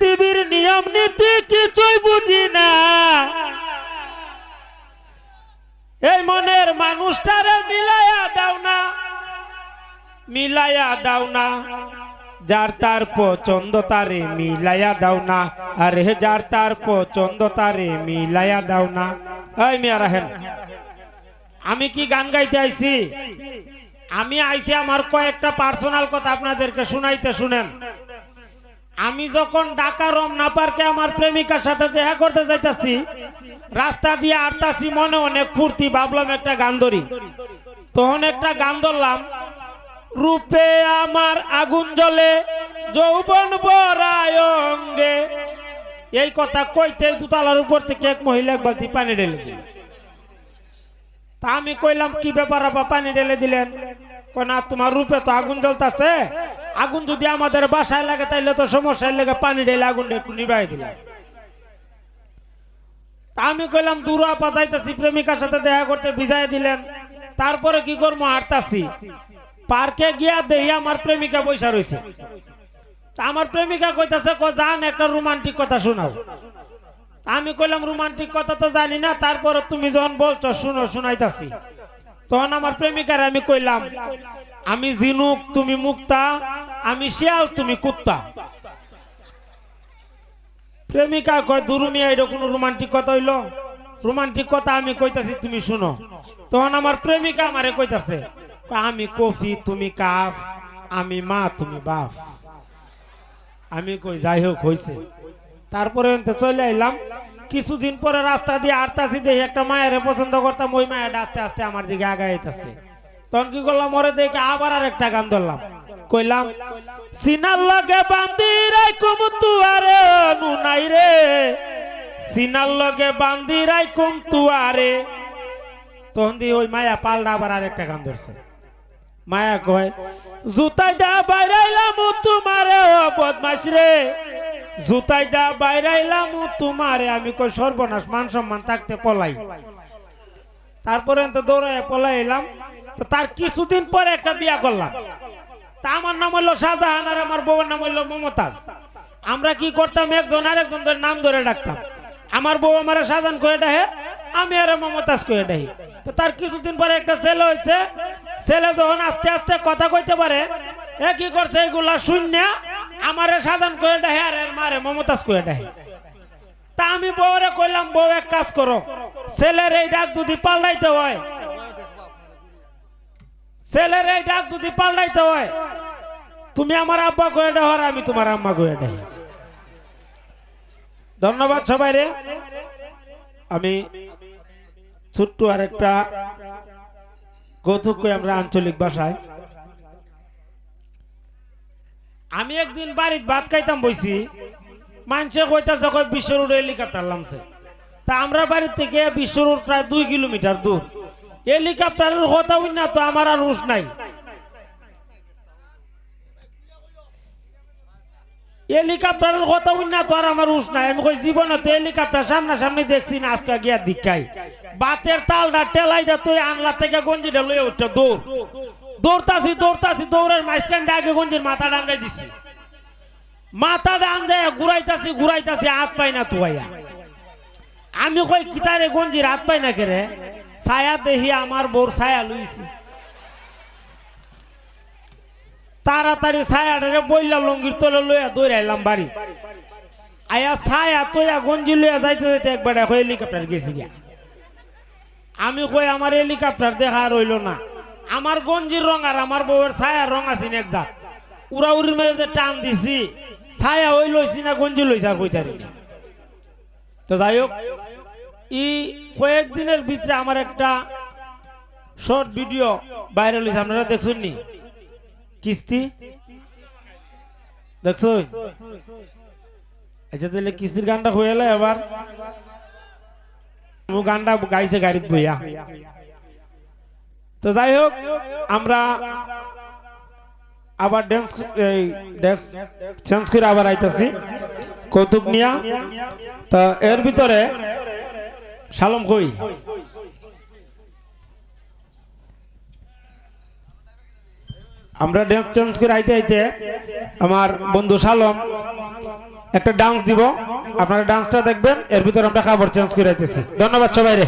পৃথিবীর নিয়ম নীতি কিছুই বুঝি না। এই মনের মানুষটারে মিলাইয়া দাও না। মিলাইয়া দাও না। যার তার পছন্দ তারে মিলাইয়া দাও না। আরে যার তার পছন্দ তারে মিলাইয়া দাও না। এই মিয়া রাহেন আমি কি গান গাইতে আইছি? আমি আইছি আমার কয়েকটা পার্সোনাল কথা আপনাদেরকে শুনাইতে শুনেন। আমি যখন ঢাকা রমনা পার্কে আমার প্রেমিকার সাথে দেখা করতে যাইতাছি, রাস্তা দিয়ে আটতাছি মনে অনেক ফুর্তি ভাবলাম একটা গান ধরি। তখন একটা গান ধরলাম, রূপে আমার আগুন জ্বলে, যৌবন বরায় অঙ্গে। এই কথা কইতে দুতলার উপর থেকে এক মহিলা এক বালতি পানি ঢেলে দিল তা আমি কইলাম, কি ব্যাপার আপা, পানি ঢেলে দিলেন? না, তোমার রূপে তো আগুন জ্বলতাছে। আগুন যদি আমাদের বাসায় লাগে, তাইলে তো সমস্যার লেগে পানি ঢেলে আগুনটা একটু নিভাই দিলাম। তা আমি কইলাম, দূর আপা যাইতাছি, প্রেমিকার সাথে দেখা করতে ভিজাই দিলেন। তারপরে কি করব, হাঁটতাছি। পার্কে গিয়া দেহি আমার প্রেমিকা বৈশা রয়েছে আমার প্রেমিকা কইতাছে ক জান, একটা রোমান্টিক কথা শোনাও। আমি কইলাম, রোমান্টিক কথা তো জানি না, তারপরে তুমি যখন বলছো, শুনো, শুনাইতাছি। তখন আমার প্রেমিকার আমি কইলাম, আমি জিনুক তুমি মুক্তা, আমি শিয়াল, তুমি কুত্তা। প্রেমিকা কয় দুরুমিয়া এটা কোনো রোমান্টিক কথা হইল? রোমান্টিক কথা আমি কইতাছি, তুমি শুনো। তখন আমার প্রেমিকা আমারে কইতাছে আমি কফি, তুমি কাফ, আমি মা, তুমি বাপ আমি কই, যাই হোক, হইছে। তারপরে চলে আইলাম কিছুদিন পরে রাস্তা দিয়ে আটতাছি দেখি একটা মায়ের পছন্দ করতাম, ওই মায়ের আস্তে আস্তে আমার দিকে আগাইতেছে তখন কি করলাম, ওরে দেখে আবার আর একটা গান ধরলাম। কইলাম সিনার লগে বান্দি রাই রাইকুম তুয়ারে নুনাই রে। সিনার লগে বান্দি রাইকুম তুয়ারে। তখন দিয়ে ওই মায়া পাল্টা আবার আর একটা গান ধরছে। মায়া কয় জুতাই দা বাইরাইলাম তোমারে বদমাস রে। জুতাই দা বাইরাইলাম, তোমারে আমি কই সর্বনাশ, মান সম্মান থাকতে পলাই। তারপরে তো দৌড়ায় পলাই এলাম তো তার কিছুদিন পরে একটা বিয়া করলাম। তা আমার নাম হইল শাহজাহান আর আমার বউয়ের নাম হইল মমতাজ। আমরা কি করতাম, একজন আরেকজন ধরে নাম ধরে ডাকতাম। আমার বউ আমার শাহজাহান করে ডাহে, আমি আর মমতাজ করে ডাহি। তো তার কিছুদিন পরে একটা ছেলে হয়েছে ছেলে যখন আস্তে আস্তে কথা কইতে পারে, এ কি করছে, এগুলা শূন্য আমারে সাজান করে ডাহে আর এর মারে, মমতাজ ডাহে তা আমি বউরে কইলাম, বউ, এক কাজ করো। ছেলের এই ডাক যদি পাল্টাইতে হয়, ছেলের এই ডাক যদি পাল্টাইতে হয়, তুমি আমার আব্বা করে ডাহ আর আমি তোমার আম্মা ডাহ ধন্যবাদ সবাই রে। আমি ছোট্ট আরেকটা কৌতুক আমরা আঞ্চলিক ভাষায়। আমি একদিন বাড়িতে ভাত খাইতাম বইছি মানুষে কইতাছে কই বিশ্ব রোড হেলিকপ্টার নামছে। তা আমরা বাড়ির থেকে বিশ্ব রোড প্রায় দুই কিলোমিটার দূর। হেলিকপ্টারের কথা না তো আমার আর রুশ নাই। হেলিকপ্টারের কথা না তো আর আমার রুশ নাই। আমি কই জীবনে তো হেলিকপ্টার সামনাসামনি দেখছি না, আজকে গিয়া দীক্ষাই বাতের তালটা টেলাই দা তুই আনলা থেকে গঞ্জিটা লইয়া উঠটা দৌড় দৌড়তাছি দৌড়তাছি, দৌড়ের মাঝখান দিয়ে আগে গঞ্জির মাথা ডাঙ্গাই দিছি। মাথা ডান ঘুরাইতাছি ঘুরাইতাছি, হাত পাই না তুয়াইয়া। আমি কই, কিতারে গঞ্জির হাত পাই না কেরে? ছায়া দেহি, আমার বোর ছায়া লইছি। তাড়াতাড়ি ছায়াটারে বইলা লঙ্গির তলে লইয়া দৌড়াইলাম বাড়ি। আয়া ছায়া তোয়া গঞ্জি লইয়া যাইতে যাইতে একবার হেলিকপ্টার গেছি গিয়া। আমি কই, আমার হেলিকপ্টার দেখা রইল না। আমার গঞ্জির রং আর আমার বউয়ের ছায়ার রং আছে এক জাত। উড়া উড়ির মেঝে যে টান দিছি, ছায়া ওই লইছি না গঞ্জি লইছি আর কইতারি তো যাই হোক, ই কয়েকদিনের ভিতরে আমার একটা শর্ট ভিডিও ভাইরাল হয়েছে আপনারা দেখছেন নি? কিস্তি? দেখছেন? আচ্ছা তাহলে কিস্তির গানটা হয়ে এবার গানটা গাইছে গাড়িত বইয়া তো যাই হোক, আমরা আবার ড্যান্স ড্যান্স চেঞ্জ করে আবার আইতাছি। কৌতুক নিয়া। তো এর ভিতরে সালম কই? আমরা ড্যান্স চেঞ্জ করে আইতে আইতে আমার বন্ধু সালম একটা ডান্স দিব। আপনারা ডান্সটা দেখবেন, এর ভিতরে আমরা খাবার চেঞ্জ করে দিতেছি ধন্যবাদ সবাই রে